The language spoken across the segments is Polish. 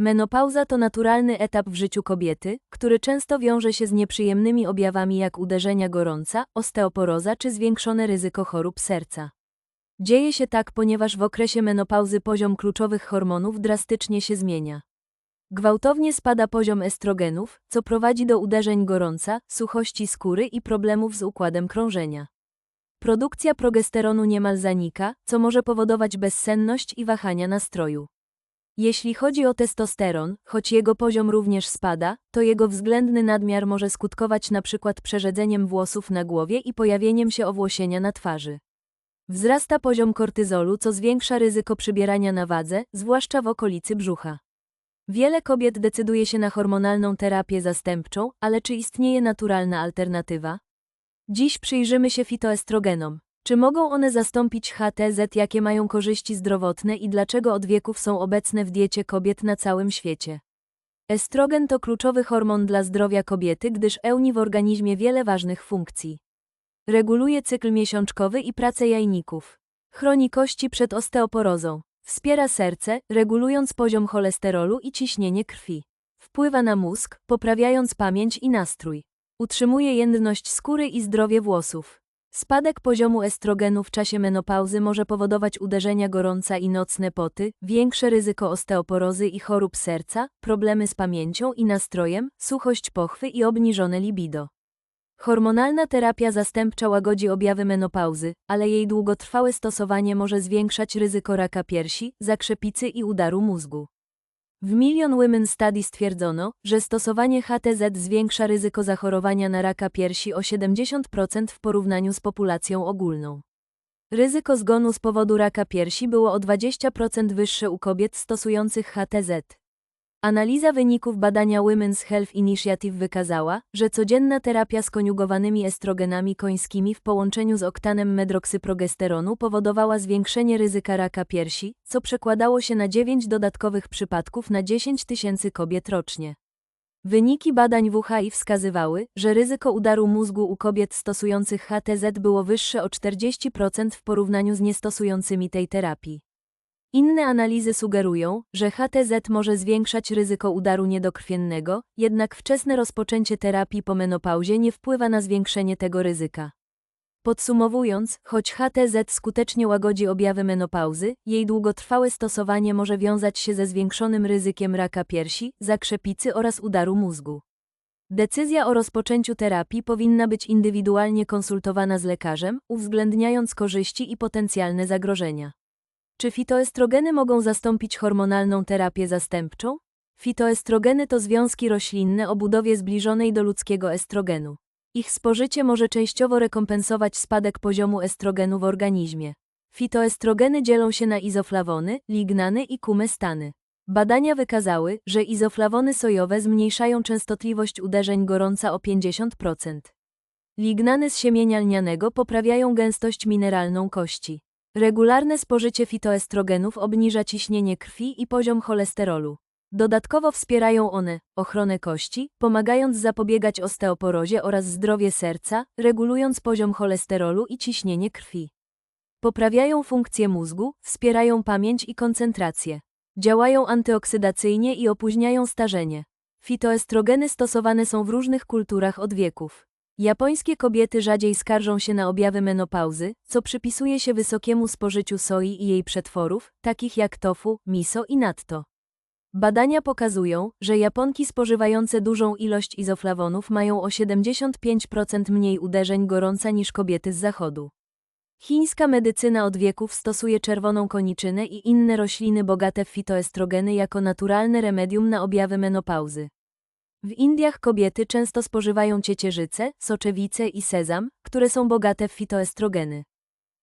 Menopauza to naturalny etap w życiu kobiety, który często wiąże się z nieprzyjemnymi objawami jak uderzenia gorąca, osteoporoza czy zwiększone ryzyko chorób serca. Dzieje się tak, ponieważ w okresie menopauzy poziom kluczowych hormonów drastycznie się zmienia. Gwałtownie spada poziom estrogenów, co prowadzi do uderzeń gorąca, suchości skóry i problemów z układem krążenia. Produkcja progesteronu niemal zanika, co może powodować bezsenność i wahania nastroju. Jeśli chodzi o testosteron, choć jego poziom również spada, to jego względny nadmiar może skutkować np. przerzedzeniem włosów na głowie i pojawieniem się owłosienia na twarzy. Wzrasta poziom kortyzolu, co zwiększa ryzyko przybierania na wadze, zwłaszcza w okolicy brzucha. Wiele kobiet decyduje się na hormonalną terapię zastępczą, ale czy istnieje naturalna alternatywa? Dziś przyjrzymy się fitoestrogenom. Czy mogą one zastąpić HTZ, jakie mają korzyści zdrowotne i dlaczego od wieków są obecne w diecie kobiet na całym świecie? Estrogen to kluczowy hormon dla zdrowia kobiety, gdyż pełni w organizmie wiele ważnych funkcji. Reguluje cykl miesiączkowy i pracę jajników. Chroni kości przed osteoporozą. Wspiera serce, regulując poziom cholesterolu i ciśnienie krwi. Wpływa na mózg, poprawiając pamięć i nastrój. Utrzymuje jędrność skóry i zdrowie włosów. Spadek poziomu estrogenu w czasie menopauzy może powodować uderzenia gorąca i nocne poty, większe ryzyko osteoporozy i chorób serca, problemy z pamięcią i nastrojem, suchość pochwy i obniżone libido. Hormonalna terapia zastępcza łagodzi objawy menopauzy, ale jej długotrwałe stosowanie może zwiększać ryzyko raka piersi, zakrzepicy i udaru mózgu. W Million Women Study stwierdzono, że stosowanie HTZ zwiększa ryzyko zachorowania na raka piersi o 70% w porównaniu z populacją ogólną. Ryzyko zgonu z powodu raka piersi było o 20% wyższe u kobiet stosujących HTZ. Analiza wyników badania Women's Health Initiative wykazała, że codzienna terapia z koniugowanymi estrogenami końskimi w połączeniu z oktanem medroksyprogesteronu powodowała zwiększenie ryzyka raka piersi, co przekładało się na 9 dodatkowych przypadków na 10 tysięcy kobiet rocznie. Wyniki badań WHI wskazywały, że ryzyko udaru mózgu u kobiet stosujących HTZ było wyższe o 40% w porównaniu z niestosującymi tej terapii. Inne analizy sugerują, że HTZ może zwiększać ryzyko udaru niedokrwiennego, jednak wczesne rozpoczęcie terapii po menopauzie nie wpływa na zwiększenie tego ryzyka. Podsumowując, choć HTZ skutecznie łagodzi objawy menopauzy, jej długotrwałe stosowanie może wiązać się ze zwiększonym ryzykiem raka piersi, zakrzepicy oraz udaru mózgu. Decyzja o rozpoczęciu terapii powinna być indywidualnie konsultowana z lekarzem, uwzględniając korzyści i potencjalne zagrożenia. Czy fitoestrogeny mogą zastąpić hormonalną terapię zastępczą? Fitoestrogeny to związki roślinne o budowie zbliżonej do ludzkiego estrogenu. Ich spożycie może częściowo rekompensować spadek poziomu estrogenu w organizmie. Fitoestrogeny dzielą się na izoflawony, lignany i kumestany. Badania wykazały, że izoflawony sojowe zmniejszają częstotliwość uderzeń gorąca o 50%. Lignany z siemienia lnianego poprawiają gęstość mineralną kości. Regularne spożycie fitoestrogenów obniża ciśnienie krwi i poziom cholesterolu. Dodatkowo wspierają one ochronę kości, pomagając zapobiegać osteoporozie oraz zdrowie serca, regulując poziom cholesterolu i ciśnienie krwi. Poprawiają funkcję mózgu, wspierają pamięć i koncentrację. Działają antyoksydacyjnie i opóźniają starzenie. Fitoestrogeny stosowane są w różnych kulturach od wieków. Japońskie kobiety rzadziej skarżą się na objawy menopauzy, co przypisuje się wysokiemu spożyciu soi i jej przetworów, takich jak tofu, miso i natto. Badania pokazują, że Japonki spożywające dużą ilość izoflawonów mają o 75% mniej uderzeń gorąca niż kobiety z zachodu. Chińska medycyna od wieków stosuje czerwoną koniczynę i inne rośliny bogate w fitoestrogeny jako naturalne remedium na objawy menopauzy. W Indiach kobiety często spożywają ciecierzycę, soczewicę i sezam, które są bogate w fitoestrogeny.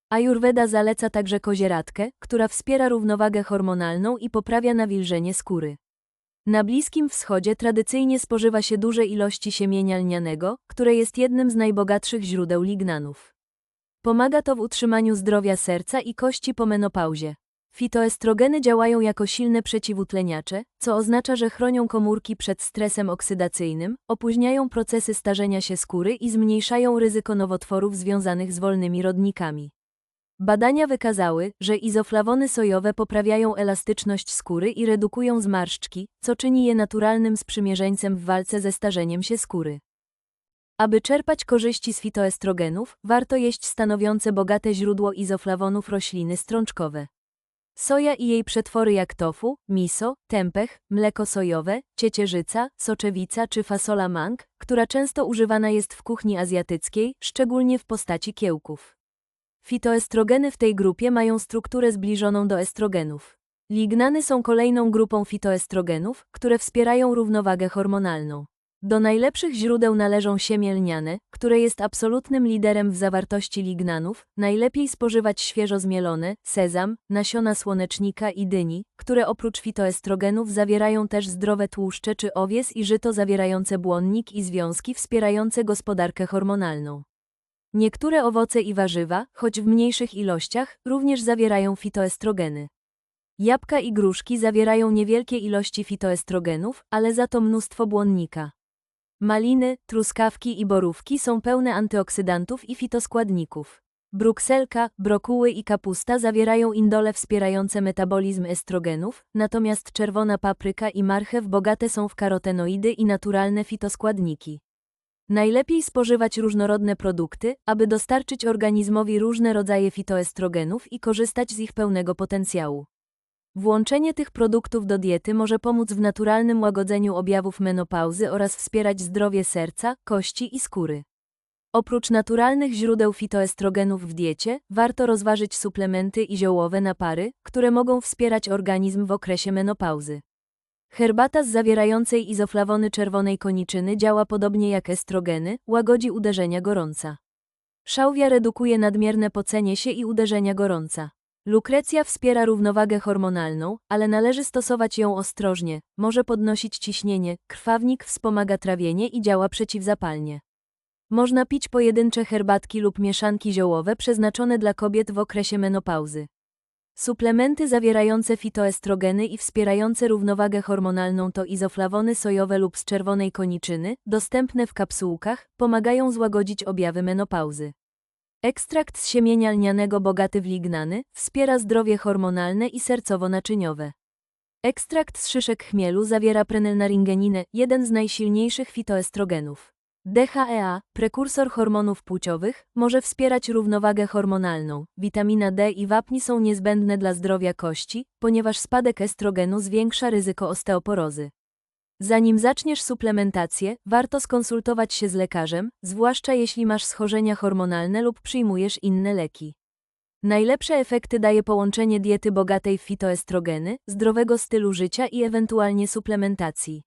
Ayurveda zaleca także kozieradkę, która wspiera równowagę hormonalną i poprawia nawilżenie skóry. Na Bliskim Wschodzie tradycyjnie spożywa się duże ilości siemienia lnianego, które jest jednym z najbogatszych źródeł lignanów. Pomaga to w utrzymaniu zdrowia serca i kości po menopauzie. Fitoestrogeny działają jako silne przeciwutleniacze, co oznacza, że chronią komórki przed stresem oksydacyjnym, opóźniają procesy starzenia się skóry i zmniejszają ryzyko nowotworów związanych z wolnymi rodnikami. Badania wykazały, że izoflawony sojowe poprawiają elastyczność skóry i redukują zmarszczki, co czyni je naturalnym sprzymierzeńcem w walce ze starzeniem się skóry. Aby czerpać korzyści z fitoestrogenów, warto jeść stanowiące bogate źródło izoflawonów rośliny strączkowe. Soja i jej przetwory jak tofu, miso, tempeh, mleko sojowe, ciecierzyca, soczewica czy fasola mang, która często używana jest w kuchni azjatyckiej, szczególnie w postaci kiełków. Fitoestrogeny w tej grupie mają strukturę zbliżoną do estrogenów. Lignany są kolejną grupą fitoestrogenów, które wspierają równowagę hormonalną. Do najlepszych źródeł należą siemię lniane, które jest absolutnym liderem w zawartości lignanów, najlepiej spożywać świeżo zmielone, sezam, nasiona słonecznika i dyni, które oprócz fitoestrogenów zawierają też zdrowe tłuszcze czy owies i żyto zawierające błonnik i związki wspierające gospodarkę hormonalną. Niektóre owoce i warzywa, choć w mniejszych ilościach, również zawierają fitoestrogeny. Jabłka i gruszki zawierają niewielkie ilości fitoestrogenów, ale za to mnóstwo błonnika. Maliny, truskawki i borówki są pełne antyoksydantów i fitoskładników. Brukselka, brokuły i kapusta zawierają indole wspierające metabolizm estrogenów, natomiast czerwona papryka i marchew bogate są w karotenoidy i naturalne fitoskładniki. Najlepiej spożywać różnorodne produkty, aby dostarczyć organizmowi różne rodzaje fitoestrogenów i korzystać z ich pełnego potencjału. Włączenie tych produktów do diety może pomóc w naturalnym łagodzeniu objawów menopauzy oraz wspierać zdrowie serca, kości i skóry. Oprócz naturalnych źródeł fitoestrogenów w diecie, warto rozważyć suplementy i ziołowe napary, które mogą wspierać organizm w okresie menopauzy. Herbata z zawierającej izoflawony czerwonej koniczyny działa podobnie jak estrogeny, łagodzi uderzenia gorąca. Szałwia redukuje nadmierne pocenie się i uderzenia gorąca. Lukrecja wspiera równowagę hormonalną, ale należy stosować ją ostrożnie, może podnosić ciśnienie, krwawnik wspomaga trawienie i działa przeciwzapalnie. Można pić pojedyncze herbatki lub mieszanki ziołowe przeznaczone dla kobiet w okresie menopauzy. Suplementy zawierające fitoestrogeny i wspierające równowagę hormonalną to izoflawony sojowe lub z czerwonej koniczyny, dostępne w kapsułkach, pomagają złagodzić objawy menopauzy. Ekstrakt z siemienia lnianego bogaty w lignany wspiera zdrowie hormonalne i sercowo-naczyniowe. Ekstrakt z szyszek chmielu zawiera prenylnaringeninę, jeden z najsilniejszych fitoestrogenów. DHEA, prekursor hormonów płciowych, może wspierać równowagę hormonalną. Witamina D i wapni są niezbędne dla zdrowia kości, ponieważ spadek estrogenu zwiększa ryzyko osteoporozy. Zanim zaczniesz suplementację, warto skonsultować się z lekarzem, zwłaszcza jeśli masz schorzenia hormonalne lub przyjmujesz inne leki. Najlepsze efekty daje połączenie diety bogatej w fitoestrogeny, zdrowego stylu życia i ewentualnie suplementacji.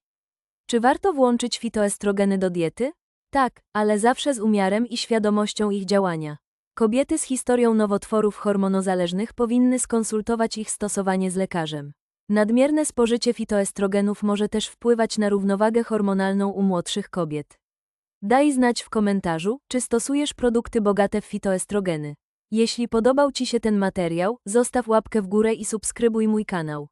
Czy warto włączyć fitoestrogeny do diety? Tak, ale zawsze z umiarem i świadomością ich działania. Kobiety z historią nowotworów hormonozależnych powinny skonsultować ich stosowanie z lekarzem. Nadmierne spożycie fitoestrogenów może też wpływać na równowagę hormonalną u młodszych kobiet. Daj znać w komentarzu, czy stosujesz produkty bogate w fitoestrogeny. Jeśli podobał Ci się ten materiał, zostaw łapkę w górę i subskrybuj mój kanał.